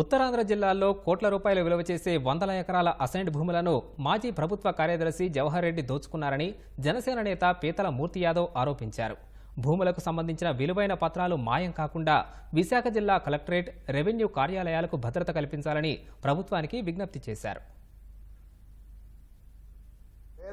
ఉత్తరాంధ్ర జిల్లాల్లో కోట్ల రూపాయలు విలువ చేసే వందల ఎకరాల అసైన్డ్ భూములను మాజీ ప్రభుత్వ కార్యదర్శి జవహర్ రెడ్డి దోచుకున్నారని జనసేన నేత పీతల మూర్తి యాదవ్ ఆరోపించారు. భూములకు సంబంధించిన విలువైన పత్రాలు మాయం కాకుండా విశాఖ జిల్లా కలెక్టరేట్ రెవెన్యూ కార్యాలయాలకు భద్రత కల్పించాలని ప్రభుత్వానికి విజ్ఞప్తి చేశారు.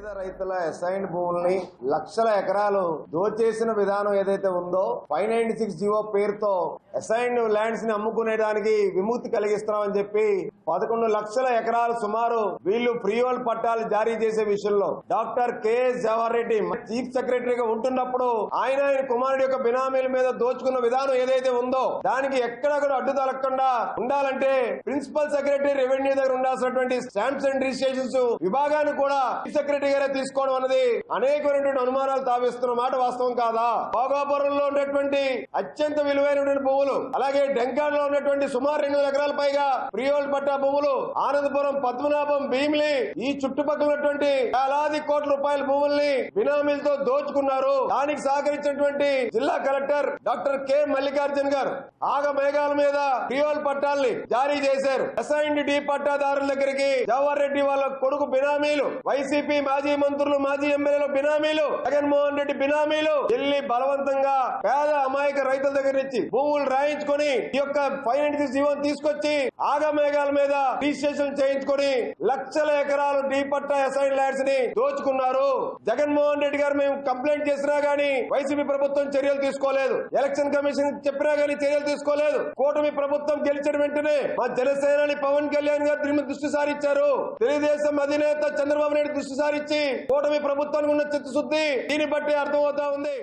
పేద రైతుల అసైన్డ్ భూముల్ని లక్షల ఎకరాలు దోచేసిన విధానం ఏదైతే ఉందో ఫైవ్ నైన్టీ సిక్స్ జీవో పేరుతో అసైన్డ్ ల్యాండ్స్ని అమ్ముకునేదానికి విముక్తి కలిగిస్తున్నామని చెప్పి పదకొండు లక్షల ఎకరాలు సుమారు వీళ్ళు ఫ్రీహోల్డ్ పట్టాలు జారీ చేసే విషయంలో doctor KS Jawahar Reddy chief సెక్రటరీగా ఉంటున్నప్పుడు ఆయన ఆయన కుమారుడి యొక్క బినామీల మీద దోచుకున్న విధానం ఏదైతే ఉందో దానికి ఎక్కడ కూడా అడ్డు తలకుండా ఉండాలంటే ప్రిన్సిపల్ సెక్రటరీ రెవెన్యూ దగ్గర ఉండాల్సినటువంటి స్టాంప్స్ అండ్ రిజిస్ట్రేషన్స్ విభాగాన్ని కూడా చీఫ్ సెక్రటరీ గారే తీసుకోవడం అనేది అనేకమైనటువంటి అనుమానాలు తావిస్తున్న మాట వాస్తవం కాదా? భోగాపురంలో ఉన్నటువంటి అత్యంత విలువైనటువంటి భూములు అలాగే డెంకాడ్లో ఉన్నటువంటి సుమారు రెండు ఎకరాల పైగా ప్రియోల్ పట్టా భూములు ఆనందపురం పద్మనాభం భీమిలి ఈ చుట్టుపక్కల ఉన్నటువంటి వేలాది కోట్ల రూపాయల భూముల్ని బినామీలతో దోచుకున్నారు. దానికి సహకరించినటువంటి జిల్లా కలెక్టర్ డాక్టర్ కె. మల్లికార్జున్ గారు ఆగ మేఘాల మీద ప్రియోల్ పట్టాల్ని జారీ చేశారు. ఎస్ఐండి డి పట్టాదారుల దగ్గరికి జవహర్ రెడ్డి వాళ్ళ కొడుకు బినామీలు వైసీపీ మాజీ మంత్రులు మాజీ ఎమ్మెల్యేల బినామీలు జగన్మోహన్ రెడ్డి బినామీలు ఢిల్లీ బలవంతంగా పేద అమాయక రైతుల దగ్గర నుంచి భూములు రాయించుకొని ఈ యొక్క ఫైనాన్స్ జీవనం తీసుకొచ్చి ఆగమేఘాల మీద రిజిస్ట్రేషన్ చేయించుకొని లక్షల ఎకరాలు డీ పట్టా అసైన్ ల్యాండ్స్ని దోచుకున్నారు. జగన్మోహన్ రెడ్డి గారు మేము కంప్లైంట్ చేసినా గానీ వైసీపీ ప్రభుత్వం చర్యలు తీసుకోలేదు. ఎలక్షన్ కమిషన్ చెప్పినా గానీ చర్యలు తీసుకోలేదు. కూటమి ప్రభుత్వం గెలిచిన వెంటనే మా జనసేనాని పవన్ కళ్యాణ్ గారు దీని దృష్టి సారించారు తెలుగుదేశం అధినేత చంద్రబాబు నాయుడు దృష్టి సారించి కూటమి ప్రభుత్వానికి ఉన్న చిత్తశుద్ధి దీన్ని బట్టి అర్థమవుతా ఉంది.